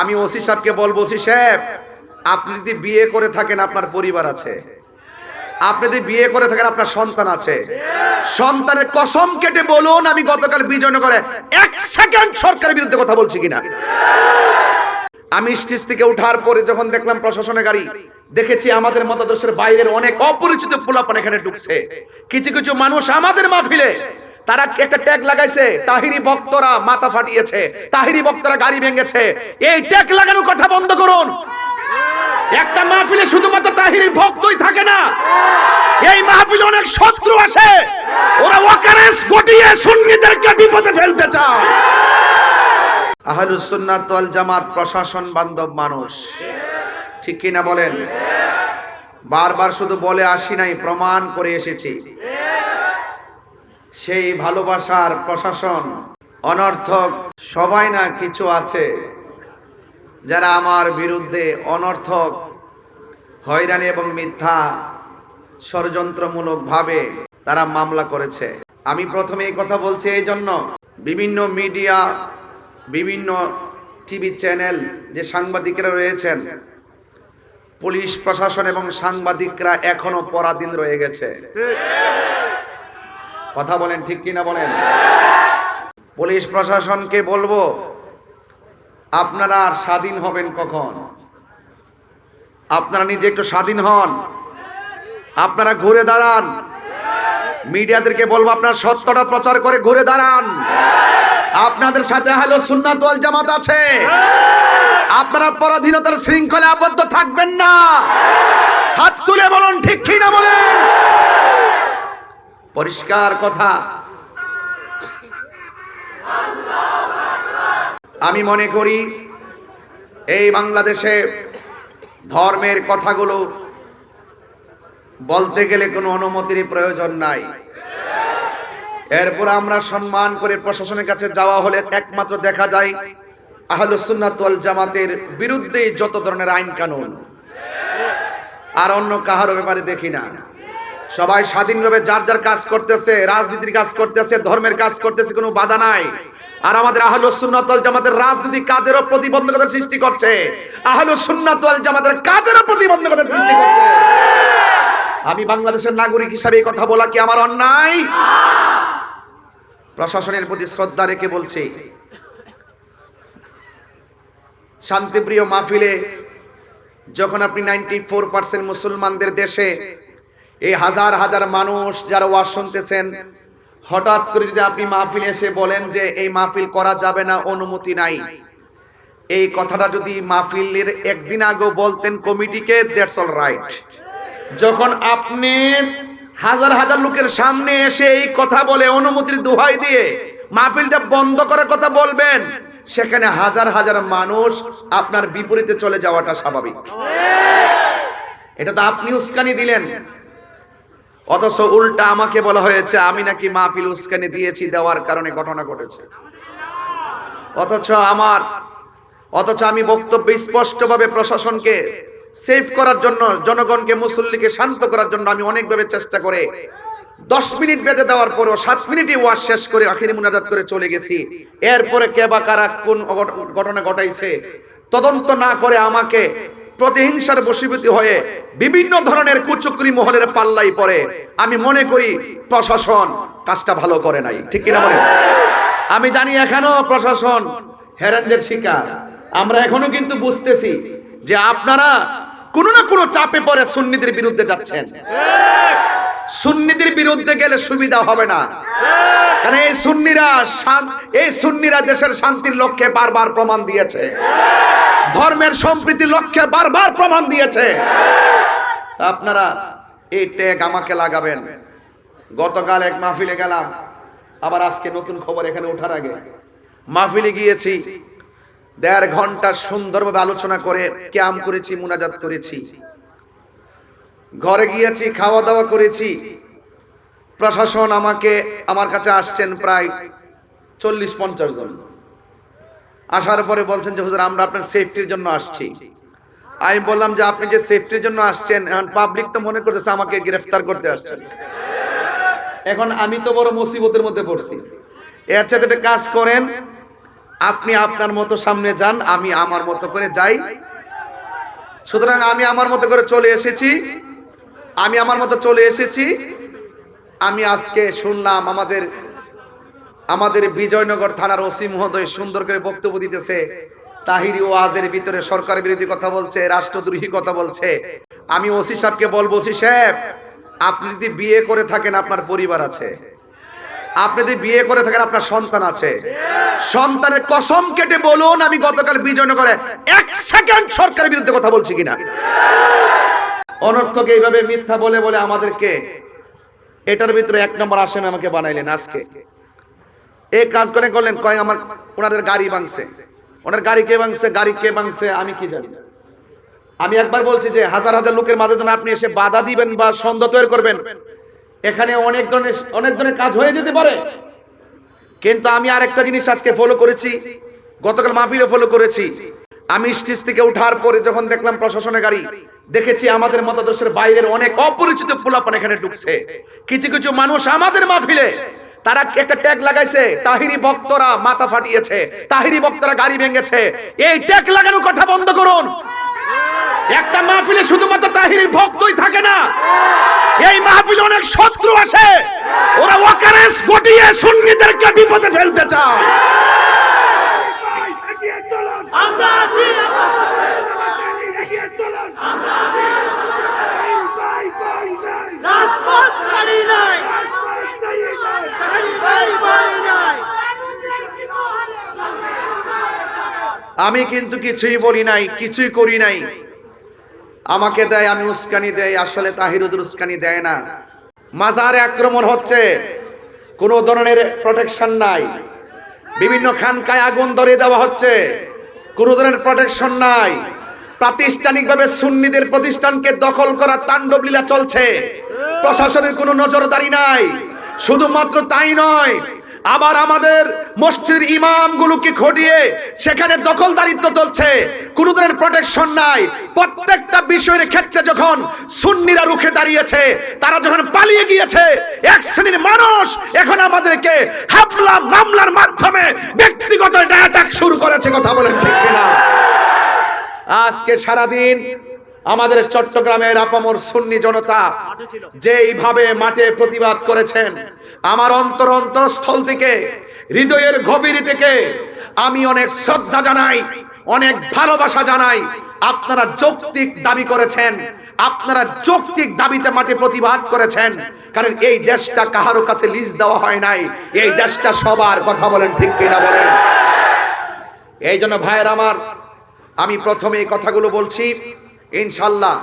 আমি ওসি সাহেবকে বলব, ওসি সাহেব, আপনি যদি বিয়ে করে থাকেন, আপনার পরিবার আছে। আপনি যদি বিয়ে করে থাকেন, আপনার সন্তান আছে। সন্তানের কসম কেটে বলুন, আমি গতকাল বিজয় করে এক সেকেন্ড সরকারের বিরুদ্ধে কথা বলছি কিনা। আমি স্টেজ থেকে ওঠার পরে যখন দেখলাম প্রশাসনের গাড়ি, দেখেছি আমাদের মতাদর্শের বাইরের অনেক অপরিচিত পোলাপান এখানে ঢুকছে। কিছু কিছু মানুষ আমাদের মাহফিলে তারা একটা ট্যাগ লাগাইছে? তাহিরি ভক্তরা মাথা ফাটিয়েছে, তাহিরি ভক্তরা গাড়ি ভেঙেছে। এই ট্যাগ লাগানোর কথা বন্ধ করুন। একটা মাহফিলে শুধুমাত্র তাহিরি ভক্তই থাকে না। এই মাহফিলে অনেক শত্রু আছে। ওরা ওয়াকারেস গটিয়ে সুন্নিদেরকে বিপদে ফেলতে চায়। আহলুস সুন্নাত ওয়াল জামাত প্রশাসন বান্ধব মানুষ। ঠিক কি না বলেন? বারবার শুধু বলে আসি নাই, প্রমাণ করে এসেছি। সেই ভালোবাসার প্রশাসন অনর্থক সবাই না কিছু আছে যারা আমার বিরুদ্ধে অনর্থক, হয়রানি এবং মিথ্যা ষড়যন্ত্রমূলকভাবে তারা মামলা করেছে। আমি প্রথমে এই কথা বলছি এই জন্য বিভিন্ন মিডিয়া, বিভিন্ন টিভি চ্যানেল যে সাংবাদিকরা রয়েছেন, পুলিশ প্রশাসন এবং সাংবাদিকরা এখনও পরাধীন রয়ে গেছে। কথা বলেন ঠিক কিনা বলেন। পুলিশ প্রশাসনকে বলব, আপনারা আর স্বাধীন হবেন কখন? আপনারা নিজে একটু স্বাধীন হন। আপনারা ঘুরে দাঁড়ান। মিডিয়াদেরকে বলব, আপনার সত্যটা প্রচার করে ঘুরে দাঁড়ান। আপনাদের সাথে হলো সুন্নাত ওয়াল জামাত আছে। আপনারা পরাধীনতার শৃঙ্খলে আবদ্ধ থাকবেন না। হাত তুলে বলুন ঠিক কি না বলেন। পরিষ্কার কথা। আমি মনে করি, এই বাংলাদেশে ধর্মের কথাগুলো বলতে গেলে কোনো অনুমতির প্রয়োজন নাই। এরপর আমরা সম্মান করে প্রশাসনের কাছে যাওয়া হলে একমাত্র দেখা যায়, আহলুস সুন্নাত ওয়াল জামাতের বিরুদ্ধে যত ধরনের আইন কানুন। আর অন্য কাহারও ব্যাপারে দেখি না। সবাই স্বাধীনভাবে যার যার কাজ করতেছে, রাজনীতির কাজ করতেছে, ধর্মের কাজ করতেছে, কোনো বাধা নাই। আর আমাদের আহলুস সুন্নাত ওয়াল জামাতের রাজনৈতিক কাজেরও প্রতিবন্ধকতা সৃষ্টি করছে। আহলুস সুন্নাত জামাতের কাজেরও প্রতিবন্ধকতা সৃষ্টি করছে। আমি বাংলাদেশের নাগরিক হিসাবে কথা বলা কি আমার অন্যায়? প্রশাসনের প্রতি শ্রদ্ধা রেখে বলছি, শান্তিপ্রিয় মাহফিলে যখন আপনি নাইনটি ফোর পার্সেন্ট মুসলমানদের দেশে এই হাজার হাজার মানুষ যারা ওয়াজ শুনতেছেন, হঠাৎ করে যদি আপনি মাহফিল এসে বলেন যে এই মাহফিল করা যাবে না, অনুমতি নাই। এই কথাটা যদি মাহফিলের একদিন আগেও বলতেন কমিটিকে দ্যাটস অল রাইট যখন আপনি হাজার হাজার লোকের সামনে এসে এই কথা বলে অনুমতির দোহাই দিয়ে মাহফিলটা বন্ধ করার কথা বলবেন, সেখানে হাজার হাজার মানুষ আপনার বিপরীতে চলে যাওয়াটা স্বাভাবিক। এটা তো আপনি উস্কানি দিলেন। অথচ উল্টা আমাকে বলা হয়েছে, আমি নাকি মাহফিল উস্কানি দিয়েছি, দেওয়ার কারণে ঘটনা ঘটেছে। অথচ আমার, অথচ আমি বক্তব্য স্পষ্টভাবে প্রশাসনকে সেভ করার জন্য, জনগণকে, মুসল্লিকে শান্ত করার জন্য আমি অনেকভাবে চেষ্টা করে, দশ মিনিট বেঁধে দেওয়ার পরও সাত মিনিটই ওয়াজ শেষ করে আখিরি মুনাজাত করে চলে গেছি। এরপরে কে বা কারা কোন ঘটনা ঘটাইছে, তদন্ত না করে আমাকে প্রতিহিংসার বশীভূতি হয়ে বিভিন্ন ধরনের কুচক্রি মহলের পাল্লাই পড়ে। আমি মনে করি প্রশাসন কাজটা ভালো করে নাই। ঠিক কিনা বলেন? আমি জানি এখনও প্রশাসন হেরেঞ্জের শিকার। আমরা এখনও কিন্তু বুঝতেছি যে আপনারা কোনো না কোনো চাপে পড়ে সুন্নিদের বিরুদ্ধে যাচ্ছেন। সুন্নিদের বিরুদ্ধে গেলে সুবিধা হবে না। কারণ এই সুন্নিরা এই সুন্নিরা দেশের শান্তির লক্ষ্যে বারবার প্রমাণ দিয়েছে। ধর্মের সম্প্রীতির লক্ষ্যে বারবার প্রমাণ দিয়েছে। আপনারা এই ট্যাগ আমাকে লাগাবেন। গতকাল এক মাহফিলে গেলাম, আবার আজকে নতুন খবর এখানে ওঠার আগে। মাহফিলে গিয়েছি, দেড় ঘণ্টা সুন্দরভাবে আলোচনা করে ক্যাম করেছি, মুনাজাত করেছি। ঘরে গিয়েছি খাওয়া দাওয়া করেছি। প্রশাসন আমাকে, আমার কাছে আসছেন প্রায় চল্লিশ পঞ্চাশ জন। আসার পরে বলছেন যে, হুজুর, আমরা আপনার সেফটির জন্য আসছি। আমি বললাম যে, আপনি যে সেফটির জন্য আসছেন, এখন পাবলিক তো মনে করতেছে আমাকে গ্রেফতার করতে আসছেন। এখন আমি তো বড় মুসিবতের মধ্যে পড়ছি। এর সাথে একটা কাজ করেন, আপনি আপনার মতো সামনে যান, আমি আমার মতো করে যাই। সুতরাং আমি আমার মতো করে চলে এসেছি। আমি আমার মতো চলে এসেছি। আমি আজকে শুনলাম আমাদের আমাদের বিজয়নগর থানার ওসি মহোদয় সুন্দর করে বক্তব্য দিতেছে। তাহিরি ওয়াজের ভিতরে সরকার বিরোধী কথা বলছে, রাষ্ট্রদ্রোহী কথা বলছে। আমি ওসি সাহেবকে বলব, ওসি সাহেব, আপনি যদি বিয়ে করে থাকেন, আপনার পরিবার আছে। আপনি যদি বিয়ে করে থাকেন, আপনার সন্তান আছে। সন্তানের কসম কেটে বলুন, আমি গতকাল বিজয়নগরে এক সেকেন্ড সরকারের বিরুদ্ধে কথা বলছি কিনা। অনর্থক এইভাবে মিথ্যা বলে বলে আমাদেরকে এটার ভিতরে এক নম্বর আসামি আমাকে বানাইলেন আজকে। এই কাজ করে করলেন, কয় আমার, ওনাদের গাড়ি ভাঙছে। ওনার গাড়ি কে ভাঙছে, গাড়ি কে ভাঙছে, আমি কি জানি আমি একবার বলছি যে হাজার হাজার লোকের মাঝে যখন আপনি এসে বাধা দিবেন বা সন্দেহ তৈরি করবেন। এখানে অনেক ধরনের অনেক ধরনের কাজ হয়ে যেতে পারে। কিন্তু আমি আরেকটা জিনিস আজকে ফলো করেছি, গতকাল মাহফিলে ফলো করেছি। আমি স্টেজ থেকে উঠার পরে যখন দেখলাম প্রশাসনের গাড়ি, দেখেছি আমাদের মতাদর্শের বাইরের অনেক অপরিচিত পোলাপান এখানে ঢুকছে। কিছু কিছু মানুষ আমাদের মাহফিলে তারা একটা ট্যাগ লাগাইছে? তাহিরি ভক্তরা মাথা ফাটিয়েছে, তাহিরি ভক্তরা গাড়ি ভেঙেছে। এই ট্যাগ লাগানোর কথা বন্ধ করুন। একটা মাহফিলে শুধুমাত্র তাহিরি ভক্তই থাকে না। এই মাহফিলে অনেক শত্রু আছে। ওরা ওয়াকারেস গটিয়ে সুন্নিদেরকে বিপদে ফেলতে চায়। আমরা আছি, আমরা আমি কিন্তু কিছুই বলি নাই, কিছুই করি নাই। আমাকে দেয়, আমি উস্কানি দেয় আসলে তাহিরুদ্দুর উস্কানি দেয় না। মাজারে আক্রমণ হচ্ছে, কোনো ধরনের প্রোটেকশন নাই। বিভিন্ন খানকায় আগুন ধরিয়ে দেওয়া হচ্ছে, কোনো ধরনের প্রোটেকশন নাই। প্রাতিষ্ঠানিকভাবে সুন্নিদের প্রতিষ্ঠানকে দখল করা তাণ্ডব লীলা চলছে। প্রশাসনের কোনো নজরদারি নাই। শুধুমাত্র তাই নয় আবার আমাদের মসজিদের ইমামগুলোকে ঘটিয়ে সেখানে দখলদারিত্ব চলছে। কোনো ধরনের প্রোটেকশন নাই। প্রত্যেকটা বিষয়ের ক্ষেত্রে যখন সুন্নিরা রুখে দাঁড়িয়েছে, তারা যখন পালিয়ে গিয়েছে, এক শ্রেণির মানুষ এখন আমাদেরকে হামলা, মামলার মাধ্যমে ব্যক্তিগত অ্যাটাক শুরু করেছে, কথা বলেন ঠিক কিনা? আজকে সারাদিন আমাদের চট্টগ্রামের আপামর সুন্নি জনতা যেইভাবে মাঠে প্রতিবাদ করেছেন, আমার অন্তর অন্তরস্থল থেকে, হৃদয়ের গভীর থেকে আমি অনেক শ্রদ্ধা জানাই, অনেক ভালোবাসা জানাই। আপনারা যৌক্তিক দাবি করেছেন, আপনারা যৌক্তিক দাবিতে মাঠে প্রতিবাদ করেছেন, কারণ এই দেশটা কাহারো কাছে লিজ দেওয়া হয় নাই, এই দেশটা সবার কথা বলেন, ঠিক কিনা বলেন? এই জন্য ভাইয়ের আমার, আমি প্রথমে এই কথাগুলো বলছি ইনশাল্লাহ